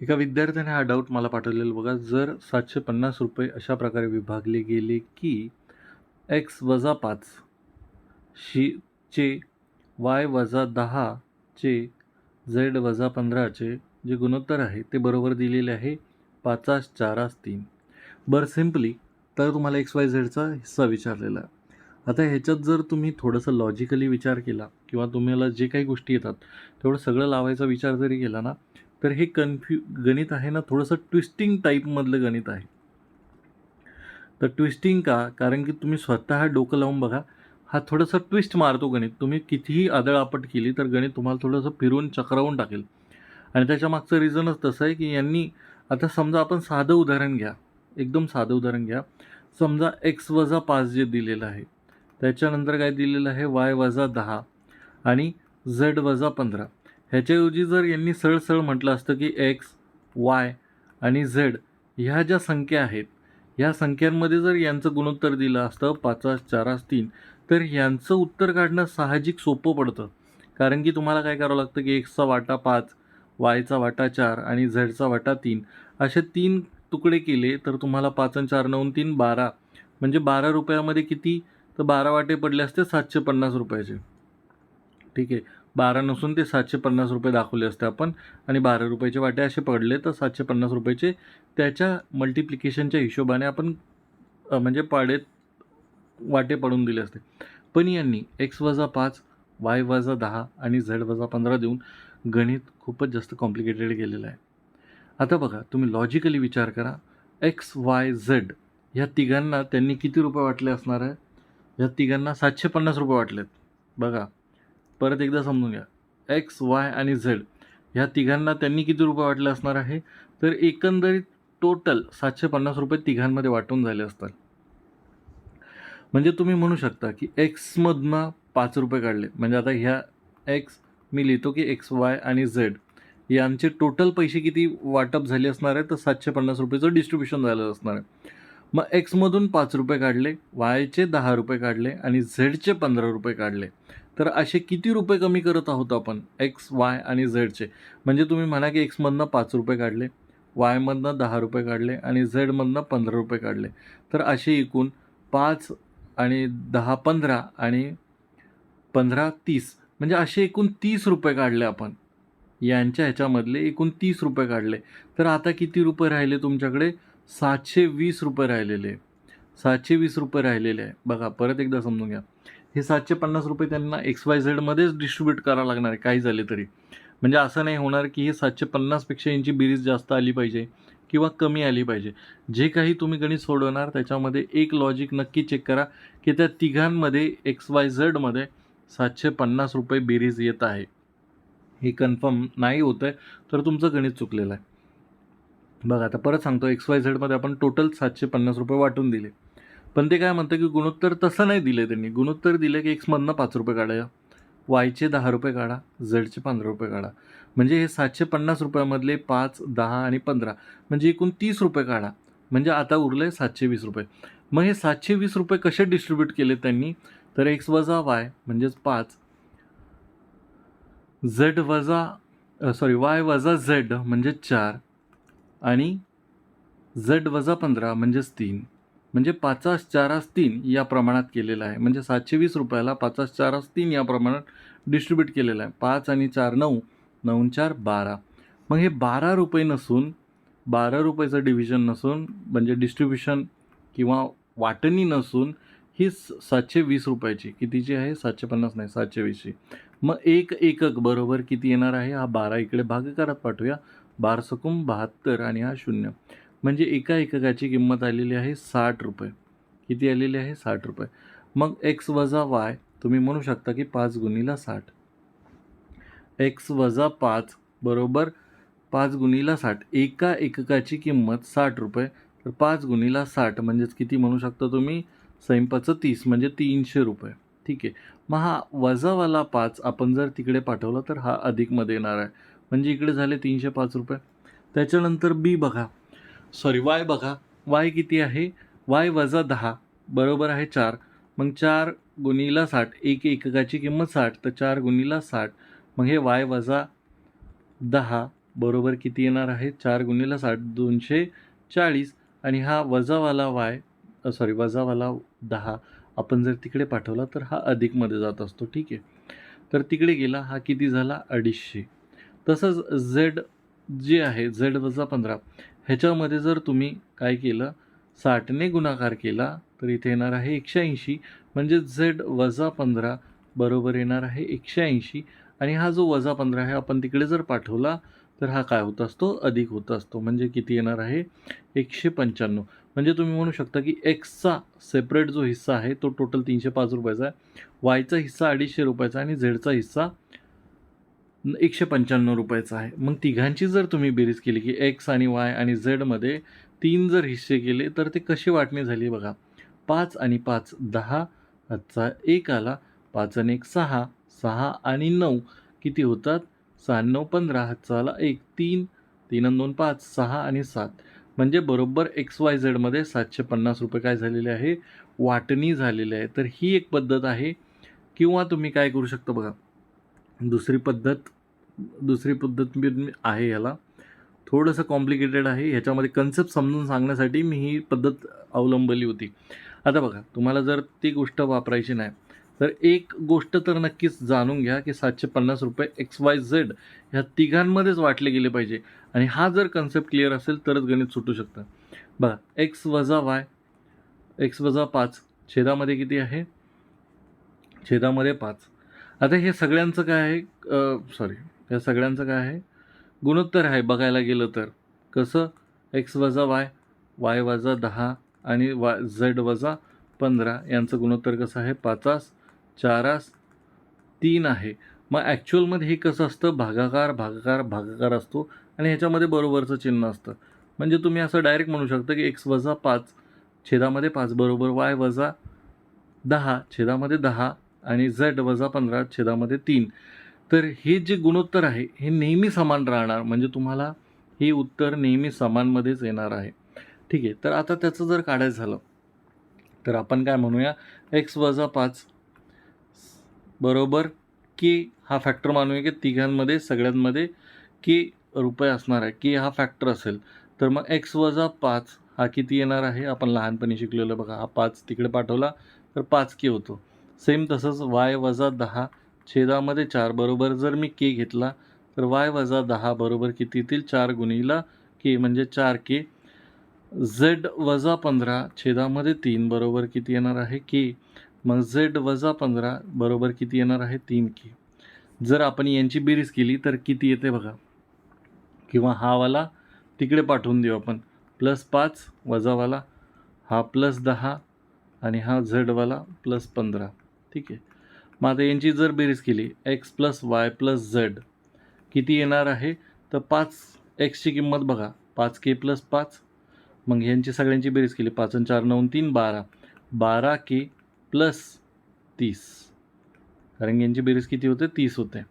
एका विद्यार्थ्याने हा डाऊट मला पाठवलेला. बघा जर सातशे पन्नास रुपये अशा प्रकारे विभागले गेले की एक्स वजा पाच शी चे वाय वजा दहाचे झेड वजा पंधराचे जे गुणोत्तर आहे ते बरोबर दिलेले आहे पाचास चारास तीन. बरं सिम्पली तर तुम्हाला एक्स वाय झेडचा हिस्सा विचारलेला. आहे आता ह्याच्यात जर तुम्ही थोडंसं लॉजिकली विचार केला किंवा तुम्हाला जे काही गोष्टी येतात तेवढं सगळं लावायचा विचार जरी केला ना तर हे कन्फ्यू गणित आहे ना थोडंसं ट्विस्टिंग टाईपमधलं गणित आहे. तर ट्विस्टिंग का? कारण की तुम्ही स्वतः डोकं लावून बघा हा थोडंसं ट्विस्ट मारतो गणित. तुम्ही कितीही आदळआपट केली तर गणित तुम्हाला थोडंसं फिरवून चक्रावून टाकेल. आणि त्याच्या मागचं रिझनच तसं आहे की यांनी आता समजा आपण साधं उदाहरण घ्या. एकदम साधं उदाहरण घ्या. समजा एक्स वजा पाच जे दिलेलं आहे त्याच्यानंतर काय दिलेलं आहे? वाय वजा दहा आणि झेड वजा पंधरा. ह्याच्याऐवजी जर यांनी सरळ म्हटलं असतं की एक्स वाय आणि झेड ह्या ज्या संख्या आहेत ह्या संख्यांमध्ये जर यांचं गुणोत्तर दिलं असतं पाचास चारास तीन तर यांचं उत्तर काढणं साहजिक सोपं पडतं. कारण की तुम्हाला काय करावं लागतं की एक्सचा वाटा पाच वायचा वाटा चार आणि झेडचा वाटा तीन. असे तीन तुकडे केले तर तुम्हाला पाच आणि चार नऊन तीन बारा. म्हणजे बारा रुपयामध्ये किती? तर बारा वाटे पडले असते सातशे पन्नास रुपयाचे. ठीक आहे. बारा नसून ते सातशे पन्नास रुपये दाखवले असते आपण. आणि बारा रुपयाचे वाटे असे पडले तर सातशे पन्नास रुपयाचे त्याच्या मल्टिप्लिकेशनच्या हिशोबाने आपण म्हणजे पाडेत वाटे पडून दिले असते. पण यांनी एक्स वजा पाच वाय वजा दहा आणि झेड वजा पंधरा देऊन गणित खूपच जास्त कॉम्प्लिकेटेड केलेलं आहे. आता बघा तुम्ही लॉजिकली विचार करा. एक्स वाय झेड ह्या तिघांना त्यांनी किती रुपये वाटले असणार आहे? ह्या तिघांना सातशे पन्नास रुपये वाटलेत. बघा परत एकदा समजून घ्या. एक्स वाय आणि झेड ह्या तिघांना त्यांनी किती रुपये वाटले असणार आहे? तर एकंदरीत टोटल सातशे पन्नास रुपये तिघांमध्ये वाटून झाले असतात. म्हणजे तुम्ही म्हणू शकता की एक्समधनं पाच रुपये काढले. म्हणजे आता ह्या एक्स मी लिहितो की एक्स वाय आणि झेड यांचे टोटल पैसे किती वाटप झाले असणार आहे? तर सातशे पन्नास रुपयेचं डिस्ट्रीब्युशन झालं असणार आहे. मग एक्समधून पाच रुपये काढले वायचे दहा रुपये काढले आणि झेडचे पंधरा रुपये काढले. तर असे किती रुपये कमी करत आहोत आपण? एक्स वाय आणि झेडचे म्हणजे तुम्ही म्हणा की एक्समधनं पाच रुपये काढले वायमधनं दहा रुपये काढले आणि झेडमधनं पंधरा रुपये काढले. तर असे एकूण पाच आणि दहा पंधरा आणि पंधरा तीस. म्हणजे असे एकूण तीस रुपये काढले आपण. यांच्या ह्याच्यामधले एकूण तीस रुपये काढले. तर आता किती रुपये राहिले तुमच्याकडे? सातशे वीस रुपये राहिलेले. सातशे वीस रुपये राहिलेले आहे. बघा परत एकदा समजून घ्या. हे सातशे पन्नास रुपये त्यांना एक्स वाय झेडमध्येच डिस्ट्रीब्यूट करावं लागणार आहे काही झाले तरी. म्हणजे असं नाही होणार की हे सातशे पन्नासपेक्षा यांची बिरीज जास्त आली पाहिजे किंवा कमी आली पाहिजे. जे काही तुम्ही गणित सोडवणार त्याच्यामध्ये एक लॉजिक नक्की चेक करा की त्या तिघांमध्ये एक्स वाय झेडमध्ये सातशे पन्नास रुपये बेरीज येत आहे. हे कन्फर्म नाही होत आहे तर तुमचं गणित चुकलेलं आहे. बघा आता परत सांगतो एक्स वाय झेडमध्ये आपण टोटल सातशे पन्नास रुपये वाटून दिले. पण ते काय म्हणतं की गुणोत्तर तसं नाही दिले त्यांनी. गुणोत्तर दिलं की एक्समधनं पाच रुपये काढा वायचे दहा रुपये काढा झडचे पंधरा रुपये काढा. म्हणजे हे सातशे पन्नास रुपयामधले पाच दहा आणि पंधरा म्हणजे एकूण तीस रुपये काढा. म्हणजे आता उरले सातशे वीस रुपये. मग हे सातशे वीस रुपये कसे डिस्ट्रीब्यूट केले त्यांनी? तर एक्स वजा वाय म्हणजेच पाच झेड वजा सॉरी वाय वजा झेड म्हणजे चार आणि झेड वजा पंधरा म्हणजेच तीन. म्हणजे पाचास चारास तीन या प्रमाणात केलेलं आहे. म्हणजे सातशे वीस रुपयाला पाचास चारास तीन या प्रमाणात डिस्ट्रीब्यूट केलेलं आहे. पाच आणि चार नऊ नऊ चार बारा. मग हे बारा रुपये नसून बारा रुपयाचं डिव्हिजन नसून म्हणजे डिस्ट्रीब्युशन किंवा वाटणी नसून ही स- सातशे वीस रुपयाची कितीची आहे? सातशे पन्नास नाही सातशे वीसची. मग एक एकक बरोबर किती येणार आहे? हा बारा इकडे भागाकारात पाठवूया. बार सकुम बहात्तर आणि हा शून्य. म्हणजे एका एककाची किंमत आलेली आहे साठ रुपये. किती आलेली आहे? साठ रुपये. मग एक्स वजा वाय तुम्ही म्हणू शकता की पाच गुणीला साठ. एक्स वजा पाच बरोबर पाच गुणीला साठ. एका एककाची किंमत साठ रुपये. तर पाच गुणीला साठ म्हणजेच किती म्हणू शकता तुम्ही? स्वयंपाचं तीस म्हणजे तीनशे रुपये. ठीक आहे. मग हा वजावाला पाच आपण जर तिकडे पाठवला तर हा अधिकमध्ये येणार आहे. म्हणजे इकडे झाले तीनशे पाच रुपये. त्याच्यानंतर बी बघा. सॉरी वाय बघा. वाय किती आहे? वाय वजा दहा. बरोबर आहे चार. मग चार गुणीला साठ. एक एककाची किंमत साठ तर चार गुणीला साठ. मग हे वाय वजा दहा. बरोबर किती येणार आहे? चार गुणीला साठ दोनशे चाळीस. आणि हा वजावाला वाय सॉरी वजावाला दहा. आपण जर तिकडे पाठवला तर हा अधिकमध्ये जात असतो. ठीक आहे? तर तिकडे गेला हा किती झाला? अडीचशे. तसंच झेड जे आहे झेड वजा पंधरा. ह्याच्यामध्ये जर तुम्ही काय केलं साठने गुणाकार केला तर इथे येणार आहे एकशे ऐंशी. म्हणजे झेड वजा पंधरा बरोबर येणार आहे एकशे ऐंशी. आणि हा जो वजा पंधरा आहे आपण तिकडे जर पाठवला तर हा काय होत असतो? अधिक होत असतो. म्हणजे किती येणार आहे? एकशे पंच्याण्णव. म्हणजे तुम्ही म्हणू शकता की एक्सचा सेपरेट जो हिस्सा आहे तो टोटल तीनशे पाच रुपयाचा आहे. वायचा हिस्सा अडीचशे रुपयाचा आणि झेडचा हिस्सा एकशे पंच्याण्णव रुपयाचा आहे. मग तिघांची जर तुम्ही बेरीज केली की एक्स आणि वाय आणि झेडमध्ये तीन जर हिस्से केले तर ते कशी वाटणी झाली बघा? पाच आणि पाच दहा हातचा एक आला. पाच आणि एक सहा सहा आणि नऊ. किती होतात? सहा नऊ पंधरा. हातचा आला एक तीन. तीन आणि दोन पाच सहा आणि सात. म्हणजे बरोबर एक्स वाय झेडमध्ये सातशे पन्नास रुपये काय झालेले आहे? वाटणी झालेली आहे. तर ही एक पद्धत आहे. किंवा तुम्ही काय करू शकता बघा? दुसरी पद्धत दुसरी पद्धत मी आहे ह्याला. थोडंसं कॉम्प्लिकेटेड आहे. ह्याच्यामध्ये कन्सेप्ट समजून सांगण्यासाठी मी ही पद्धत अवलंबली होती. आता बघा तुम्हाला जर ती गोष्ट वापरायची नाही तर एक गोष्ट तर नक्कीच जाणून घ्या की सातशे पन्नास रुपये एक्स वाय झेड ह्या तिघांमध्येच वाटले गेले पाहिजे. आणि हा जर कन्सेप्ट क्लिअर असेल तरच गणित सुटू शकतं. बघा एक्स वजा वाय एक्स वजा पाच छेदामध्ये किती आहे? छेदामध्ये पाच. आता हे सगळ्यांचं काय आहे? सॉरी या सगळ्यांचं काय आहे? गुणोत्तर आहे बघायला गेलं तर. कसं? एक्स वजा वाय वाय वजा दहा आणि वाय झेड वजा पंधरा यांचं गुणोत्तर कसं आहे? पाचास चारास तीन आहे. मग ॲक्च्युअलमध्ये हे कसं असतं? भागाकार भागाकार भागाकार असतो आणि ह्याच्यामध्ये बरोबरचं चिन्ह असतं. म्हणजे तुम्ही असं डायरेक्ट म्हणू शकता की एक्स वजा पाच छेदामध्ये पाच बरोबर वाय वजा दहा छेदामध्ये दहा आणि झेड वजा पंधरा छेदामध्ये तीन. तर हे जे गुणोत्तर आहे हे नेहमी समान राहणार. म्हणजे तुम्हाला हे उत्तर नेहमी समानमध्येच येणार आहे. ठीक आहे तर आता त्याचं जर काढायचं झालं तर आपण काय म्हणूया? एक्स वजा पाच बरोबर के हा फॅक्टर मानूया की तिघांमध्ये सगळ्यांमध्ये के रुपये असणार आहे. के हा फॅक्टर असेल तर मग एक्स वजा पाच हा किती येणार आहे? आपण लहानपणी शिकलेलं बघा हा पाच तिकडे पाठवला तर पाच के होतो. सेम तसंच वाय वजा दहा छेदामध्ये चार बरोबर जर मी के घेतला तर वाय वजा दहा बरोबर किती येतील? चार गुणीला के म्हणजे चार के. झेड वजा पंधरा छेदामध्ये तीन बरोबर किती येणार आहे? के. मग झेड वजा पंधरा बरोबर किती येणार आहे? तीन के. जर आपण यांची बेरीज केली तर किती येते बघा? किंवा हावाला तिकडे पाठवून देऊ आपण. प्लस पाच वजावाला हा प्लस दहा आणि हा झेडवाला प्लस पंधरा. ठीक आहे? मग आता यांची जर बेरीज केली X plus Y plus Z किती येणार आहे? तर पाच एक्सची किंमत बघा. पाच के प्लस पाच. मग ह्यांची सगळ्यांची बेरीज केली पाच आणि चार नऊ तीन बारा. बारा के प्लस तीस. कारण यांची बेरीज किती होते? तीस होते.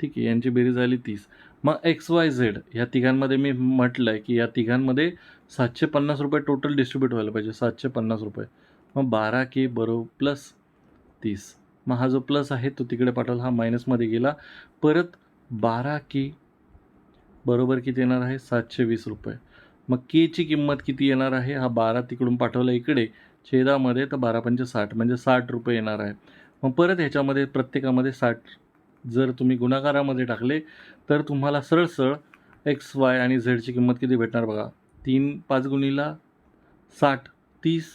ठीक आहे यांची बेरीज झाली तीस. मग एक्स वाय झेड ह्या तिघांमध्ये मी म्हटलं आहे की या तिघांमध्ये सातशे पन्नास रुपये टोटल डिस्ट्रीब्यूट व्हायला पाहिजे. सातशे पन्नास रुपये. मग बारा के बरोबर प्लस तीस. मग हा जो प्लस आहे तो तिकडे पाठवला हा मायनसमध्ये गेला. परत बारा के बरोबर किती येणार आहे? सातशे वीस रुपये. मग केची किंमत किती येणार आहे? हा बारा तिकडून पाठवला इकडे. छेदामध्ये तर बारा पंचे साठ म्हणजे साठ रुपये येणार आहे. मग परत ह्याच्यामध्ये प्रत्येकामध्ये साठ जर तुम्ही गुणाकारामध्ये टाकले तर तुम्हाला सरळ सरळ एक्स वाय आणि झेडची किंमत किती भेटणार बघा? तीन पाच गुणीला साठ तीस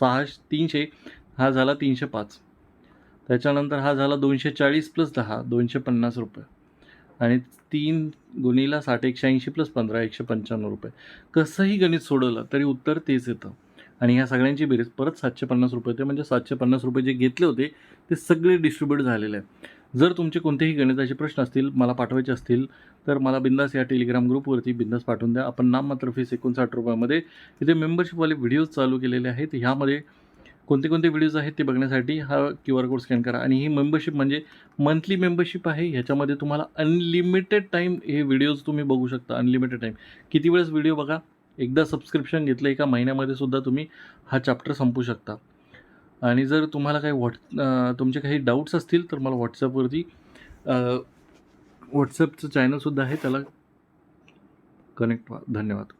सहा तीनशे हा झाला तीनशे पाच. त्याच्यानंतर हा झाला दोनशे चाळीस प्लस दहा दोनशे पन्नास रुपये. आणि तीन गुणीला साठ एकशे ऐंशी प्लस पंधरा एकशे पंच्याण्णव रुपये. कसंही गणित सोडवलं तरी उत्तर तेच येतं. आणि ह्या सगळ्यांची बेरीज परत सातशे पन्नास रुपये होते. म्हणजे सातशे पन्नास रुपये जे घेतले होते ते सगळे डिस्ट्रीब्यूट झालेले आहे जर तुमचे कोणतेही गणिताचे प्रश्न असतील मला पाठवायचे असतील तर मला बिंदास या टेलिग्राम ग्रुपवरती बिंदास पाठवून द्या. आपण नाममात्र फीस एकोणसाठ रुपयामध्ये इथे मेंबरशिपवाले व्हिडिओज चालू केलेले आहेत. ह्यामध्ये कोणते कोणते व्हिडिओज आहेत ते बघण्यासाठी हा क्यू आर कोड स्कॅन करा. आणि ही मेंबरशिप म्हणजे मंथली मेंबरशिप आहे. ह्याच्यामध्ये तुम्हाला अनलिमिटेड टाईम हे व्हिडिओज तुम्ही बघू शकता. अनलिमिटेड टाईम किती वेळेस व्हिडिओ बघा? एकदा सबस्क्रिप्शन घेतलं एका महिन्यामध्ये सुद्धा तुम्ही हा चॅप्टर संपू शकता. आणि जर तुम्हाला काही व्हॉट तुमचे काही डाऊट्स असतील तर मला व्हॉट्सअपवरती व्हॉट्सअपचं चॅनलसुद्धा आहे. त्याला कनेक्ट व्हा. धन्यवाद.